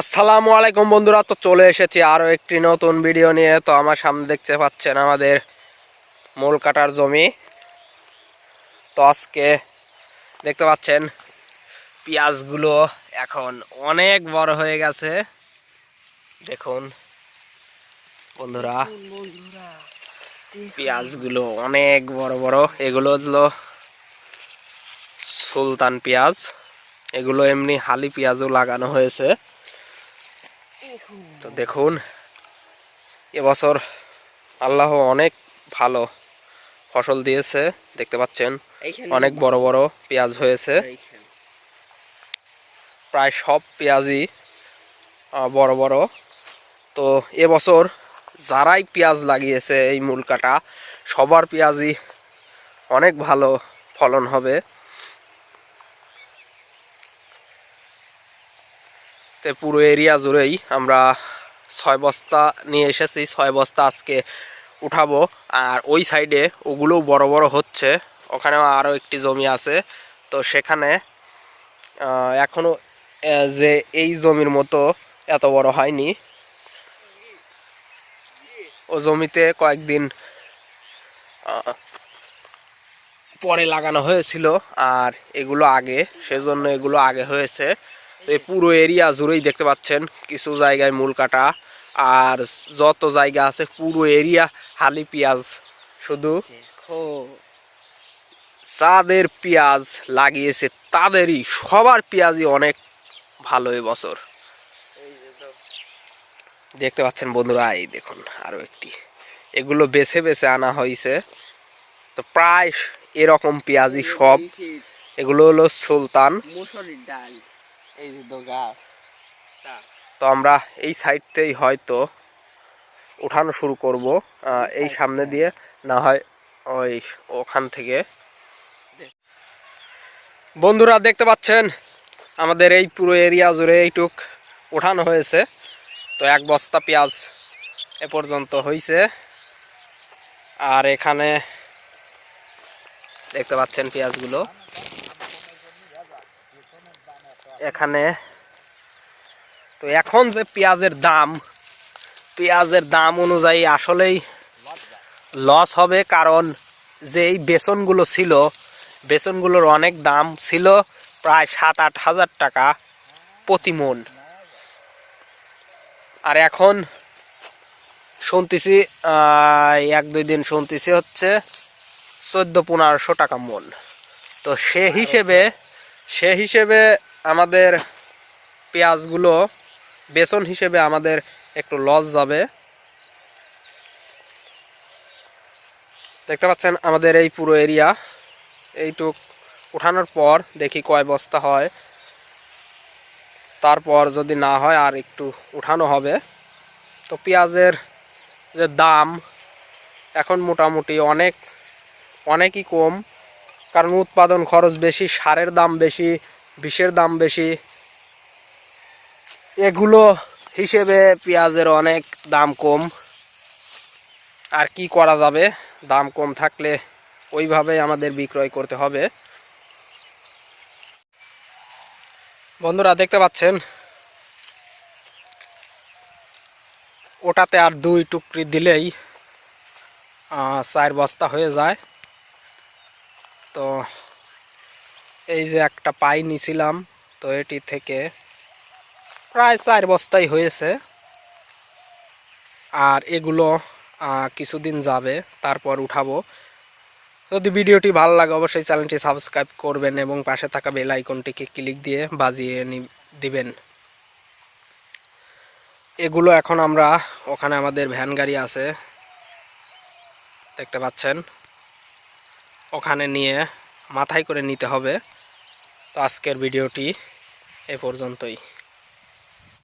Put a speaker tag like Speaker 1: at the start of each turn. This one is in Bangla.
Speaker 1: আসসালামু আলাইকুম বন্ধুরা, তো চলে এসেছি আরও একটি নতুন ভিডিও নিয়ে। তো আমার সামনে দেখতে পাচ্ছেন আমাদের মূল কাটার জমি। তো আজকে দেখতে পাচ্ছেন পেঁয়াজগুলো এখন অনেক বড় হয়ে গেছে। দেখুন বন্ধুরা, পেঁয়াজগুলো অনেক বড় বড়। এগুলো হলো সুলতান পেঁয়াজ। এগুলো এমনি হালি পেঁয়াজও লাগানো হয়েছে। তো দেখুন এবছর আল্লাহ অনেক ভালো ফসল দিয়েছে দেখতে পাচ্ছেন। অনেক বড় বড় পেঁয়াজ হয়েছে। প্রায় সব পেঁয়াজই বড় বড়। তো এবছর যারাই পেঁয়াজ লাগিয়েছে এই মূল কাটা সবার পেঁয়াজই অনেক ভালো ফলন হবে। তো পুরো এরিয়া জুড়েই আমরা ছয় বস্তা নিয়ে এসেছি ছয় বস্তা আজকে উঠাবো। আর ওই সাইডে ওগুলোও বড় বড় হচ্ছে ওখানেও আরও একটি জমি আছে। তো সেখানে আহ, এখনও যে এই জমির মতো এত বড় হয়নি। ও জমিতে কয়েকদিন পরে লাগানো হয়েছিল আর এগুলো আগে সেজন্য এগুলো আগে হয়েছে। এই পুরো এরিয়া জুড়েই দেখতে পাচ্ছেন কিছু জায়গায় মূল কাটা। আর যত জায়গা আছে পুরো এরিয়া হালি পেঁয়াজ। শুধু যাদের পেঁয়াজ লাগিয়েছে, তাদেরই, সবার পেঁয়াজই অনেক ভালো এবছর দেখতে পাচ্ছেন বন্ধুরা, এই দেখুন আরও একটি। এগুলো বেছে বেছে আনা হয়েছে তো প্রায় এরকম পেঁয়াজই সব। এগুলো হলো সুলতান।
Speaker 2: মুসুরির ডাল। এই যে তো গাছ।
Speaker 1: তো। আমরা এই সাইডতেই হয়তো উঠানো শুরু করব এই সামনে দিয়ে না হয় ওই ওখান থেকে। বন্ধুরা দেখতে পাচ্ছেন? আমাদের এই পুরো এরিয়া জুড়ে এইটুক উঠানো হয়েছে। তো এক বস্তা পেঁয়াজ এ পর্যন্ত হয়েছে আর এখানে দেখতে পাচ্ছেন পেঁয়াজগুলো। এখানে। তো এখন যে পেঁয়াজের দাম পেঁয়াজের দাম অনুযায়ী আসলেই লস হবে, কারণ যে এই বেসনগুলো ছিল, বেসনগুলোর অনেক দাম ছিল প্রায় সাত আট হাজার টাকা প্রতি মন। আর এখন শুনতেছি এক দুই দিন শুনতেছি হচ্ছে চোদ্দ পনেরোশো টাকা মন। তো সে হিসেবে সে হিসেবে আমাদের পেঁয়াজগুলো বেসন হিসেবে আমাদের একটু লস যাবে। দেখতে পাচ্ছেন আমাদের এই পুরো এরিয়া। এইটুক উঠানোর পর দেখি কয় বস্তা হয়। তারপর যদি না হয় আর একটু উঠানো হবে। তো পেঁয়াজের যে দাম এখন মোটামুটি অনেক, অনেকই কম। কারণ উৎপাদন খরচ বেশি, সারের দাম বেশি বিষের দাম বেশি। এগুলো হিসেবে পেঁয়াজের অনেক দাম কম। আর কি করা যাবে? দাম কম থাকলে ওইভাবে আমাদের বিক্রয় করতে হবে। বন্ধুরা, দেখতে পাচ্ছেন? ওটাতে আর দুই টুকরি দিলেই চার বস্তা হয়ে যায়। তো এই যে একটা পাই নিছিলাম, তো এটি থেকে প্রায় চার বস্তাই হয়েছে। আর এগুলো কিছুদিন যাবে, তারপর উঠাবো। যদি ভিডিওটি ভালো লাগে, অবশ্যই চ্যানেলটি সাবস্ক্রাইব করবেন এবং পাশে থাকা বেল আইকনটিকে ক্লিক দিয়ে বাজিয়ে দিবেন। এগুলো এখন আমরা, ওখানে আমাদের ভ্যান গাড়ি আছে। দেখতে পাচ্ছেন? ওখানে নিয়ে মাথায় করে নিতে হবে। তো আজকের ভিডিওটি এ পর্যন্তই।